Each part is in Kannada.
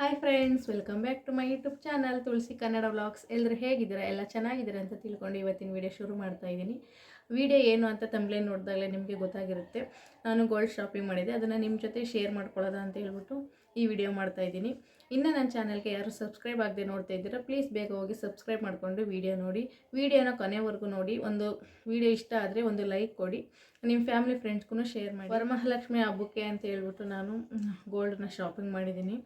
Hi friends, welcome back to my YouTube channel Tulasi Kannada vlogs. ಎಲ್ಲರೂ ಹೇಗಿದ್ದೀರಾ? ಎಲ್ಲ ಚೆನ್ನಾಗಿದ್ದೀರಾ ಅಂತ ತಿಳ್ಕೊಂಡು ಇವತ್ತಿನ ವಿಡಿಯೋ ಶುರು ಮಾಡ್ತಾ ಇದ್ದೀನಿ. ವಿಡಿಯೋ ಏನು ಅಂತ ತಮ್ಮಲೇ ನೋಡಿದಾಗಲೇ ನಿಮಗೆ ಗೊತ್ತಾಗಿರುತ್ತೆ. ನಾನು ಗೋಲ್ಡ್ ಶಾಪಿಂಗ್ ಮಾಡಿದೆ ಅದನ್ನು ನಿಮ್ಮ ಜೊತೆ ಶೇರ್ ಮಾಡ್ಕೊಳ್ಳೋದ ಅಂತ ಹೇಳ್ಬಿಟ್ಟು ಈ ವಿಡಿಯೋ ಮಾಡ್ತಾ ಇದ್ದೀನಿ. ಇನ್ನು ನನ್ನ ಚಾನಲ್ಗೆ ಯಾರು ಸಬ್ಸ್ಕ್ರೈಬ್ ಆಗದೆ ನೋಡ್ತಾ ಇದ್ದೀರಾ, ಪ್ಲೀಸ್ ಬೇಗ ಹೋಗಿ ಸಬ್ಸ್ಕ್ರೈಬ್ ಮಾಡಿಕೊಂಡು ವಿಡಿಯೋ ನೋಡಿ. ವಿಡಿಯೋನ ಕೊನೆವರೆಗೂ ನೋಡಿ. ಒಂದು ವಿಡಿಯೋ ಇಷ್ಟ ಆದರೆ ಒಂದು ಲೈಕ್ ಕೊಡಿ. ನಿಮ್ಮ ಫ್ಯಾಮಿಲಿ ಫ್ರೆಂಡ್ಸ್ಗೂ ಶೇರ್ ಮಾಡಿ. ವರಮಹಾಲಕ್ಷ್ಮಿ ಹಬ್ಬಕ್ಕೆ ಅಂತ ಹೇಳ್ಬಿಟ್ಟು ನಾನು ಗೋಲ್ಡನ್ನ ಶಾಪಿಂಗ್ ಮಾಡಿದ್ದೀನಿ.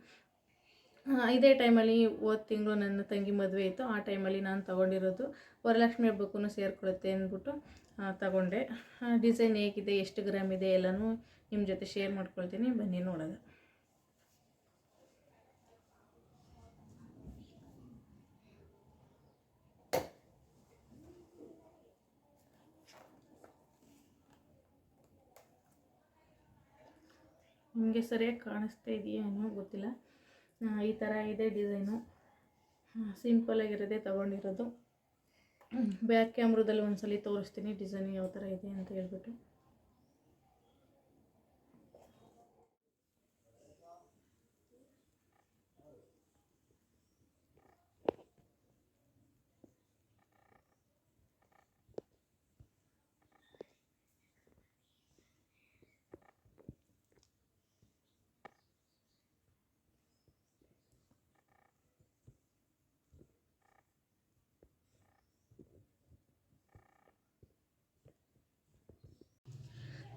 ಇದೇ ಟೈಮಲ್ಲಿ ಹೋದ ತಿಂಗಳು ನನ್ನ ತಂಗಿ ಮದುವೆ ಇತ್ತು. ಆ ಟೈಮಲ್ಲಿ ನಾನು ತೊಗೊಂಡಿರೋದು ವರಲಕ್ಷ್ಮಿ ಹಬ್ಬಕ್ಕೂ ಸೇರಿಕೊಳ್ಳುತ್ತೆ ಅಂದ್ಬಿಟ್ಟು ತಗೊಂಡೆ. ಡಿಸೈನ್ ಹೇಗಿದೆ, ಎಷ್ಟು ಗ್ರಾಮ್ ಇದೆ ಎಲ್ಲನೂ ನಿಮ್ಮ ಜೊತೆ ಶೇರ್ ಮಾಡ್ಕೊಳ್ತೀನಿ. ಬನ್ನಿ ನೋಡೋದು ನಿಮಗೆ ಸರಿಯಾಗಿ ಕಾಣಿಸ್ತಾ ಇದೆಯಾ ಏನೋ ಗೊತ್ತಿಲ್ಲ. ಈ ಥರ ಇದೆ ಡಿಸೈನು ಸಿಂಪಲಾಗಿರೋದೇ ತೊಗೊಂಡಿರೋದು. ಬ್ಯಾಕ್ ಕ್ಯಾಮ್ರದಲ್ಲಿ ಒಂದ್ಸಲಿ ತೋರಿಸ್ತೀನಿ ಡಿಸೈನ್ ಯಾವ ಥರ ಇದೆ ಅಂತ ಹೇಳ್ಬಿಟ್ಟು.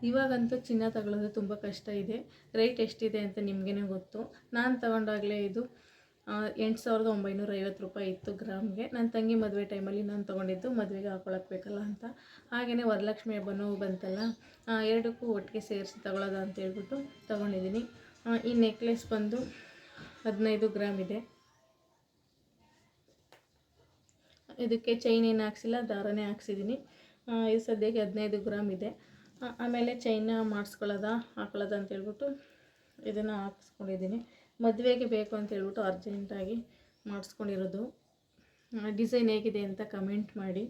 ಇವಾಗಂತೂ ಚಿನ್ನ ತಗೊಳ್ಳೋದು ತುಂಬ ಕಷ್ಟ ಇದೆ. ರೇಟ್ ಎಷ್ಟಿದೆ ಅಂತ ನಿಮಗೇ ಗೊತ್ತು. ನಾನು ತಗೊಂಡಾಗಲೇ ಇದು ಎಂಟು ಸಾವಿರದ ಒಂಬೈನೂರ ಐವತ್ತು ರೂಪಾಯಿ ಇತ್ತು ಗ್ರಾಮ್ಗೆ. ನನ್ನ ತಂಗಿ ಮದುವೆ ಟೈಮಲ್ಲಿ ನಾನು ತೊಗೊಂಡಿದ್ದು ಮದುವೆಗೆ ಹಾಕೊಳಕ್ಕೆ ಬೇಕಲ್ಲ ಅಂತ. ಹಾಗೆಯೇ ವರಲಕ್ಷ್ಮಿ ಹಬ್ಬನೂ ಬಂತಲ್ಲ ಎರಡಕ್ಕೂ ಒಟ್ಟಿಗೆ ಸೇರಿಸಿ ತಗೊಳ್ಳೋದ ಅಂತ ಹೇಳ್ಬಿಟ್ಟು ತೊಗೊಂಡಿದ್ದೀನಿ ಈ ನೆಕ್ಲೆಸ್ ಬಂದು ಹದಿನೈದು ಗ್ರಾಮ್ ಇದೆ. ಇದಕ್ಕೆ ಚೈನ್ ಏನು ಹಾಕ್ಸಿಲ್ಲ, ದಾರನೇ ಹಾಕ್ಸಿದ್ದೀನಿ ಇದು ಸದ್ಯಕ್ಕೆ ಹದಿನೈದು ಗ್ರಾಮ್ ಇದೆ. ಆಮೇಲೆ ಚೈನ ಮಾಡಿಸ್ಕೊಳ್ಳೋದ, ಹಾಕೊಳ್ಳೋದ ಅಂತ ಹೇಳ್ಬಿಟ್ಟು ಇದನ್ನು ಹಾಕಿಸ್ಕೊಂಡಿದ್ದೀನಿ. ಮದುವೆಗೆ ಬೇಕು ಅಂತ ಹೇಳ್ಬಿಟ್ಟು ಅರ್ಜೆಂಟಾಗಿ ಮಾಡಿಸ್ಕೊಂಡಿರೋದು. ಡಿಸೈನ್ ಹೇಗಿದೆ ಅಂತ ಕಮೆಂಟ್ ಮಾಡಿ.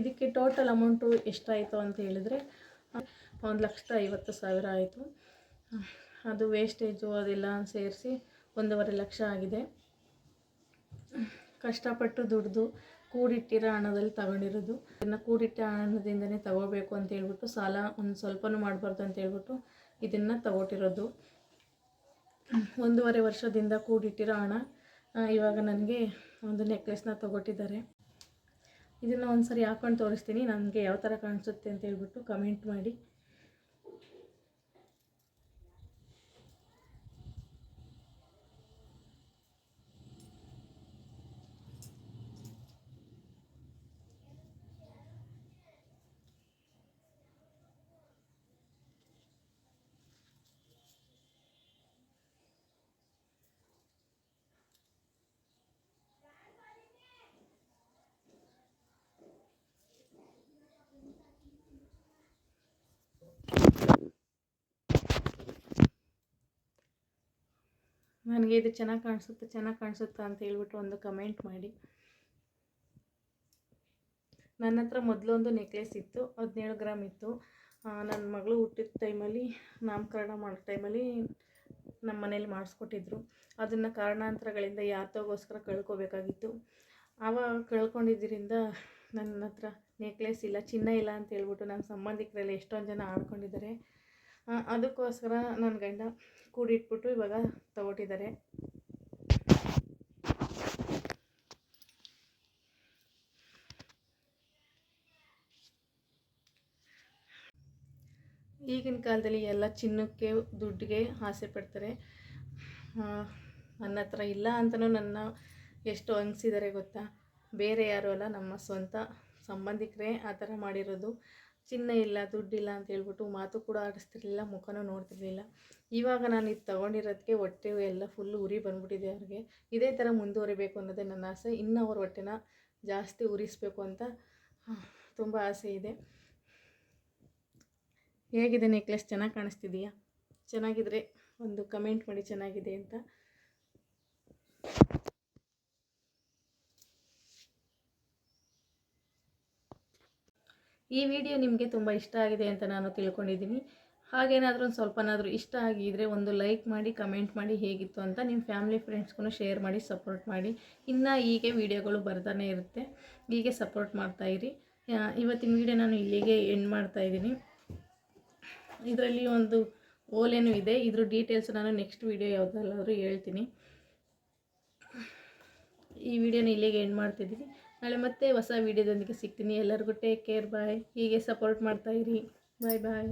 ಇದಕ್ಕೆ ಟೋಟಲ್ ಅಮೌಂಟು ಎಷ್ಟಾಯಿತು ಅಂತ ಹೇಳಿದರೆ ಒಂದು ಲಕ್ಷದ ಐವತ್ತು ಸಾವಿರ ಆಯಿತು. ಅದು ವೇಸ್ಟೇಜು ಅದೆಲ್ಲ ಸೇರಿಸಿ ಒಂದೂವರೆ ಲಕ್ಷ ಆಗಿದೆ. ಕಷ್ಟಪಟ್ಟು ದುಡ್ದು ಕೂಡಿಟ್ಟಿರೋ ಹಣದಲ್ಲಿ ತಗೊಂಡಿರೋದು. ಇದನ್ನು ಕೂಡಿಟ್ಟ ಹಣದಿಂದನೇ ತಗೋಬೇಕು ಅಂತ ಹೇಳ್ಬಿಟ್ಟು ಸಾಲ ಒಂದು ಸ್ವಲ್ಪನೂ ಮಾಡಬಾರ್ದು ಅಂತ ಹೇಳ್ಬಿಟ್ಟು ಇದನ್ನು ತಗೊಟ್ಟಿರೋದು ಒಂದೂವರೆ ವರ್ಷದಿಂದ ಕೂಡಿಟ್ಟಿರೋ ಹಣ ಇವಾಗ ನನಗೆ ಒಂದು ನೆಕ್ಲೆಸ್ನ ತಗೊಟ್ಟಿದ್ದಾರೆ ಇದನ್ನು ಒಂದು ಸರಿ ಹಾಕೊಂಡು ತೋರಿಸ್ತೀನಿ, ನನಗೆ ಯಾವ ಥರ ಕಾಣಿಸುತ್ತೆ ಅಂತ ಹೇಳ್ಬಿಟ್ಟು ಕಮೆಂಟ್ ಮಾಡಿ. ನನಗೆ ಇದು ಚೆನ್ನಾಗಿ ಕಾಣಿಸುತ್ತೆ, ಚೆನ್ನಾಗಿ ಕಾಣಿಸುತ್ತಾ ಅಂತ ಹೇಳ್ಬಿಟ್ಟು ಒಂದು ಕಮೆಂಟ್ ಮಾಡಿ. ನನ್ನ ಹತ್ರ ಮೊದಲೊಂದು ನೆಕ್ಲೆಸ್ ಇತ್ತು, ಹದಿನೇಳು ಗ್ರಾಮ್ ಇತ್ತು. ನನ್ನ ಮಗಳು ಹುಟ್ಟಿದ ಟೈಮಲ್ಲಿ ನಾಮಕರಣ ಮಾಡೋ ಟೈಮಲ್ಲಿ ನಮ್ಮ ಮನೇಲಿ ಮಾಡಿಸ್ಕೊಟ್ಟಿದ್ರು. ಅದನ್ನು ಕಾರಣಾಂತರಗಳಿಂದ ಯಾತೋಗೋಸ್ಕರ ಕಳ್ಕೊಬೇಕಾಗಿತ್ತು. ಆವಾಗ ಕಳ್ಕೊಂಡಿದ್ದರಿಂದ ನನ್ನ ಹತ್ರ ನೆಕ್ಲೆಸ್ ಇಲ್ಲ, ಚಿನ್ನ ಇಲ್ಲ ಅಂತ ಹೇಳ್ಬಿಟ್ಟು ನನ್ನ ಸಂಬಂಧಿಕರೆಲ್ಲ ಎಷ್ಟೊಂದು ಜನ ಆಡ್ಕೊಂಡಿದ್ದಾರೆ. ಅದಕ್ಕೋಸ್ಕರ ನನ್ನ ಗಂಡ ಕೂಡಿಟ್ಬಿಟ್ಟು ಇವಾಗ ತಗೊಟ್ಟಿದ್ದಾರೆ ಈಗಿನ ಕಾಲದಲ್ಲಿ ಎಲ್ಲ ಚಿನ್ನಕ್ಕೆ ದುಡ್ಡಿಗೆ ಆಸೆ ಪಡ್ತಾರೆ. ನನ್ನ ಹತ್ರ ಇಲ್ಲ ಅಂತಲೂ ನನ್ನ ಎಷ್ಟು ಅನಿಸಿದ್ದಾರೆ ಗೊತ್ತಾ? ಬೇರೆ ಯಾರೂ ಅಲ್ಲ, ನಮ್ಮ ಸ್ವಂತ ಸಂಬಂಧಿಕರೇ ಆ ಥರ ಮಾಡಿರೋದು. ಚಿನ್ನ ಇಲ್ಲ ದುಡ್ಡಿಲ್ಲ ಅಂತ ಹೇಳ್ಬಿಟ್ಟು ಮಾತು ಕೂಡ ಆಡಿಸ್ತಿರ್ಲಿಲ್ಲ, ಮುಖನೂ ನೋಡ್ತಿರ್ಲಿಲ್ಲ. ಇವಾಗ ನಾನು ಇದು ತೊಗೊಂಡಿರೋದಕ್ಕೆ ಹೊಟ್ಟೆ ಎಲ್ಲ ಫುಲ್ಲು ಉರಿ ಬಂದ್ಬಿಟ್ಟಿದೆ ಅವ್ರಿಗೆ. ಇದೇ ಥರ ಮುಂದುವರಿಬೇಕು ಅನ್ನೋದೇ ನನ್ನ ಆಸೆ. ಇನ್ನು ಅವ್ರ ಹೊಟ್ಟೆನ ಜಾಸ್ತಿ ಉರಿಸ್ಬೇಕು ಅಂತ ತುಂಬ ಆಸೆ ಇದೆ. ಹೇಗಿದೆ ನೆಕ್ಲೆಸ್? ಚೆನ್ನಾಗಿ ಕಾಣಿಸ್ತಿದೆಯಾ? ಚೆನ್ನಾಗಿದ್ರೆ ಒಂದು ಕಮೆಂಟ್ ಮಾಡಿ ಚೆನ್ನಾಗಿದೆ ಅಂತ. ಈ ವಿಡಿಯೋ ನಿಮಗೆ ತುಂಬ ಇಷ್ಟ ಆಗಿದೆ ಅಂತ ನಾನು ತಿಳ್ಕೊಂಡಿದ್ದೀನಿ. ಹಾಗೇನಾದರೂ ಒಂದು ಸ್ವಲ್ಪನಾದರೂ ಇಷ್ಟ ಆಗಿದ್ದರೆ ಒಂದು ಲೈಕ್ ಮಾಡಿ ಕಮೆಂಟ್ ಮಾಡಿ ಹೇಗಿತ್ತು ಅಂತ ನಿಮ್ಮ ಫ್ಯಾಮಿಲಿ ಫ್ರೆಂಡ್ಸ್ಗೂ ಶೇರ್ ಮಾಡಿ ಸಪೋರ್ಟ್ ಮಾಡಿ. ಇನ್ನು ಹೀಗೆ ವೀಡಿಯೋಗಳು ಬರ್ತಾನೆ ಇರುತ್ತೆ. ಹೀಗೆ ಸಪೋರ್ಟ್ ಮಾಡ್ತಾಯಿರಿ ಇವತ್ತಿನ ವೀಡಿಯೋ ನಾನು ಇಲ್ಲಿಗೆ ಎಂಡ್ ಮಾಡ್ತಾಯಿದ್ದೀನಿ ಇದರಲ್ಲಿ ಒಂದು ಓಲೇನು ಇದೆ. ಇದ್ರ ಡೀಟೇಲ್ಸ್ ನಾನು ನೆಕ್ಸ್ಟ್ ವೀಡಿಯೋ ಯಾವುದಲ್ಲಾದರೂ ಹೇಳ್ತೀನಿ. ಈ ವಿಡಿಯೋನ ಇಲ್ಲಿಗೆ ಎಂಡ್ ಮಾಡ್ತಿದ್ದೀನಿ. ನಾಳೆ ಮತ್ತೆ ಹೊಸ ವೀಡಿಯೋದೊಂದಿಗೆ ಸಿಗ್ತೀನಿ. ಎಲ್ಲರಿಗೂ ಟೇಕ್ ಕೇರ್ ಬಾಯ್ ಹೀಗೆ ಸಪೋರ್ಟ್ ಮಾಡ್ತಾಯಿರಿ ಬಾಯ್ ಬಾಯ್